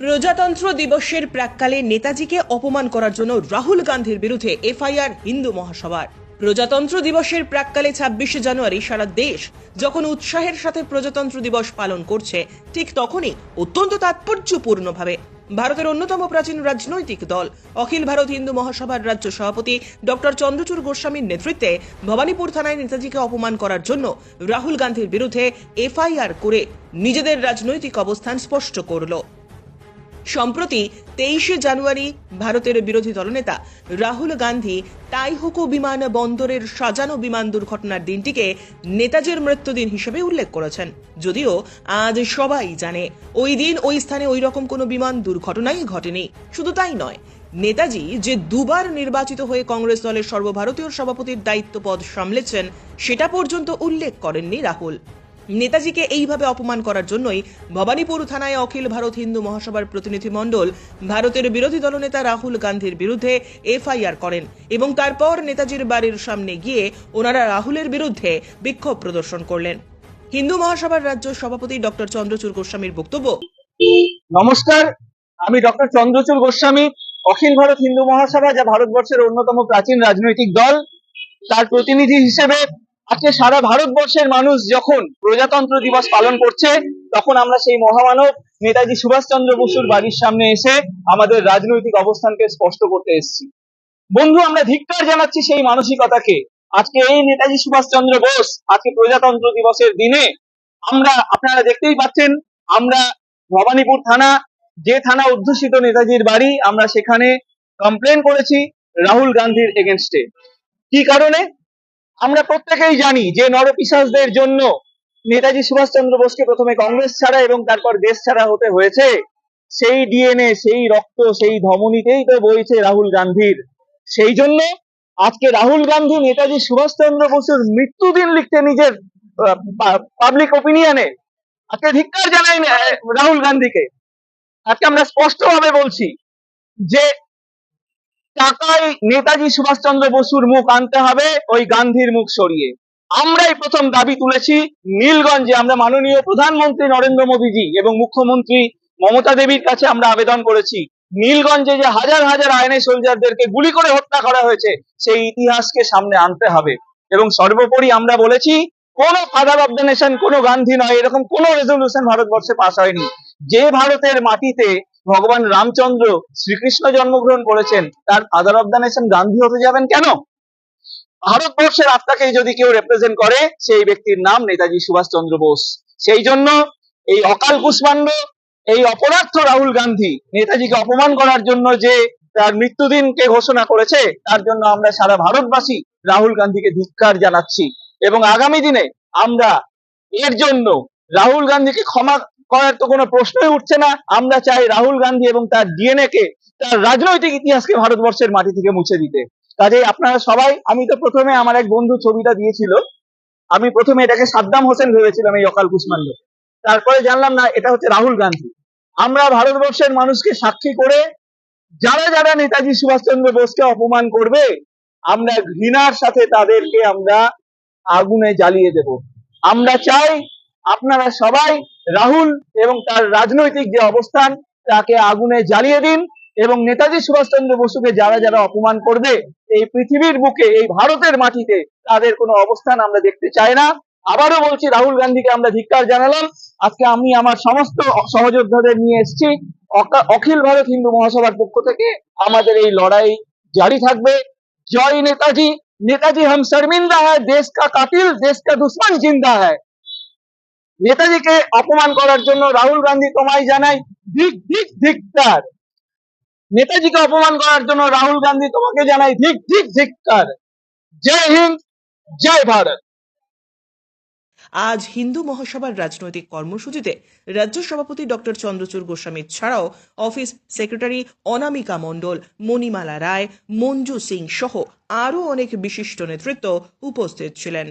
প্রজাতন্ত্র দিবসের প্রাককালে নেতাজিকে অপমান করার জন্য রাহুল গান্ধীর বিরুদ্ধে এফআইআর হিন্দু মহাসভার। প্রজাতন্ত্র দিবসের প্রাককালে ছাব্বিশে জানুয়ারি সারা দেশ যখন উৎসাহের সাথে প্রজাতন্ত্র দিবস পালন করছে, ঠিক তখনই অত্যন্ত তাৎপর্যপূর্ণভাবে ভারতের অন্যতম প্রাচীন রাজনৈতিক দল, অখিল ভারত হিন্দু মহাসভার রাজ্য সভাপতি ডক্টর চন্দ্রচূড় গোস্বামীর নেতৃত্বে ভবানীপুর থানায় নেতাজিকে অপমান করার জন্য রাহুল গান্ধীর বিরুদ্ধে এফআইআর করে নিজেদের রাজনৈতিক অবস্থান স্পষ্ট করল। সম্প্রতি তেইশে জানুয়ারি ভারতের বিরোধী দলনেতা রাহুল গান্ধী তাইহুকু বিমান বন্দরের সাজানো বিমান দুর্ঘটনার দিনটিকে নেতাজির মৃত্যুদিন হিসেবে উল্লেখ করেছেন। যদিও আজ সবাই জানে, ওই দিন ওই স্থানে ওই রকম কোনো বিমান দুর্ঘটনাই ঘটেনি। শুধু তাই নয়, নেতাজি যে দুবার নির্বাচিত হয়ে কংগ্রেস দলের সর্বভারতীয় সভাপতির দায়িত্ব পদ সামলেছেন, সেটা পর্যন্ত উল্লেখ করেননি রাহুল। নেতাজিকে এইভাবে অপমান করার জন্যই ভবানীপুর থানায় অখিল ভারত হিন্দু মহাসভার প্রতিনিধি মণ্ডল ভারতের বিরোধী দলনেতা রাহুল গান্ধীর বিরুদ্ধে এফআইআর করেন এবং তারপর নেতাজির বাড়ির সামনে গিয়ে ওনারা রাহুলের বিরুদ্ধে বিক্ষোভ প্রদর্শন করলেন। হিন্দু মহাসভার রাজ্য সভাপতি ডক্টর চন্দ্রচূড় গোস্বামীর বক্তব্য। নমস্কার, আমি ডক্টর চন্দ্রচূড় গোস্বামী, অখিল ভারত হিন্দু মহাসভা, যা ভারতবর্ষের অন্যতম প্রাচীন রাজনৈতিক দল। তার প্রতিনিধি হিসেবে আজকে সারা ভারতবর্ষের মানুষ যখন প্রজাতন্ত্র দিবস পালন করছে, তখন আমরা সেই মহামানব নেতাজি সুভাষচন্দ্র বসুর বাড়ির সামনে এসে আমাদের রাজনৈতিক অবস্থানকে স্পষ্ট করতে এসেছি। বন্ধু, আমরা ধিক্কার জানাচ্ছি সেই মানসিকতাকে। আজকে এই নেতাজি সুভাষচন্দ্র বোস আজকে প্রজাতন্ত্র দিবসের দিনে আমরা, আপনারা দেখতেই পাচ্ছেন, আমরা ভবানীপুর থানা, যে থানা অধ্যুষিত নেতাজির বাড়ি, আমরা সেখানে কমপ্লেন করেছি রাহুল গান্ধীর এগেনস্টে কি কারণে? আমরা প্রত্যেকেই জানি যে নরপিশাচদের জন্য নেতাজি সুভাষচন্দ্র বোসকে প্রথমে কংগ্রেস ছাড়া এবং তারপর দেশ ছাড়া হতে হয়েছে। সেই ডিএনএ, সেই রক্ত, সেই ধমনীতেই তো বইছে রাহুল গান্ধীর। সেই জন্য আজকে রাহুল গান্ধী নেতাজি সুভাষচন্দ্র বসুর মৃত্যুদিন লিখতে নিজের পাবলিক ওপিনিয়নে আজকে ধিক্কার জানাই রাহুল গান্ধীকে। আজকে আমরা স্পষ্টভাবে বলছি যে টাকায় নেতাজি সুভাষচন্দ্র বসুর মুখ আনতে হবে, ওই গান্ধীর মুখ সরিয়ে। আমরাই প্রথম দাবি তুলেছি, নীলগঞ্জে আমরা মাননীয় প্রধানমন্ত্রী নরেন্দ্র মোদীজি এবং মুখ্যমন্ত্রী মমতা দেবীর কাছে আমরা আবেদন করেছি। নীলগঞ্জে যে হাজার হাজার আইনে সোলজারদেরকে গুলি করে হত্যা করা হয়েছে, সেই ইতিহাসকে সামনে আনতে হবে। এবং সর্বোপরি আমরা বলেছি, কোন ফাদার অব দ্য নেশন কোন গান্ধী নয়, এরকম কোন রেজলিউশন ভারতবর্ষে পাস হয়নি। যে ভারতের মাটিতে ভগবান রামচন্দ্র শ্রীকৃষ্ণ জন্মগ্রহণ করেছেন, তার father of the nation Gandhi হতে যাবেন কেন? ভারতবর্ষের আত্মাকে যদি কেউ রিপ্রেজেন্ট করে, সেই ব্যক্তির নাম নেতাজি সুভাষচন্দ্র বোস। সেই জন্য এই অকাল কুষ্মাণ্ড, এই অপরার্থ রাহুল গান্ধী, নেতাজিকে অপমান করার জন্য যে তার মৃত্যুদিনকে ঘোষণা করেছে, তার জন্য আমরা সারা ভারতবাসী রাহুল গান্ধীকে ধিক্কার জানাচ্ছি। এবং আগামী দিনে আমরা এর জন্য রাহুল গান্ধীকে ক্ষমা করার তো কোনো প্রশ্নই উঠছে না। আমরা চাই রাহুল গান্ধী এবং তার ডিএনএ কে তার রাজনৈতিক ইতিহাসকে ভারতবর্ষের মাটি থেকে মুছে দিতে। কাজেই আপনারা সবাই, আমি তো প্রথমে আমার এক বন্ধু ছবিটা দিয়েছিল। আমি প্রথমে এটাকে সাদ্দাম হোসেন ভেবেছিলাম, এই অকাল কুষ্মাণ্ড। তারপরে জানলাম, না, এটা হচ্ছে রাহুল গান্ধী। আমরা ভারতবর্ষের মানুষকে সাক্ষী করে যারা যারা নেতাজি সুভাষচন্দ্র বোসকে অপমান করবে, আমরা ঘৃণার সাথে তাদেরকে আমরা আগুনে জ্বালিয়ে দেব। আমরা চাই আপনারা সবাই রাহুল এবং তার রাজনৈতিক যে অবস্থান, তাকে আগুনে জ্বালিয়ে দিন এবং নেতাজি সুভাষচন্দ্র বসুকে যারা যারা অপমান করবে, এই পৃথিবীর বুকে, এই ভারতের মাটিতে তাদের কোনো অবস্থান আমরা দেখতে চাই না। আবারও বলছি, রাহুল গান্ধীকে আমরা ধিক্কার জানালাম। আজকে আমি আমার সমস্ত সহযোদ্ধাদের নিয়ে এসেছি। অখিল ভারত হিন্দু মহাসভার পক্ষ থেকে আমাদের এই লড়াই জারি থাকবে। জয় নেতাজি। নেতাজি হাম শর্মিন্দা হ্যাঁ দেশ কা কাতিল, দেশ কা দুশ্মন জিন্দা হ্যাঁ নেতাজিকে অপমান করার জন্য রাহুল গান্ধী তোমায় জানাই ধিক ধিক নেতাজিকে অপমান করার জন্য রাহুল গান্ধী তোমাকে জানাই ধিক ধিক ধিক্কার জয় হিন্দ, জয় ভারত। আজ হিন্দু মহাসভার রাজনৈতিক কর্মসূচিতে রাজ্য সভাপতি ডক্টর চন্দ্রচূড় গোস্বামী ছাড়াও অফিস সেক্রেটারি অনামিকা মণ্ডল, মণিমালা রায়, মঞ্জু সিং সহ আরও অনেক বিশিষ্ট নেতৃত্ব উপস্থিত ছিলেন।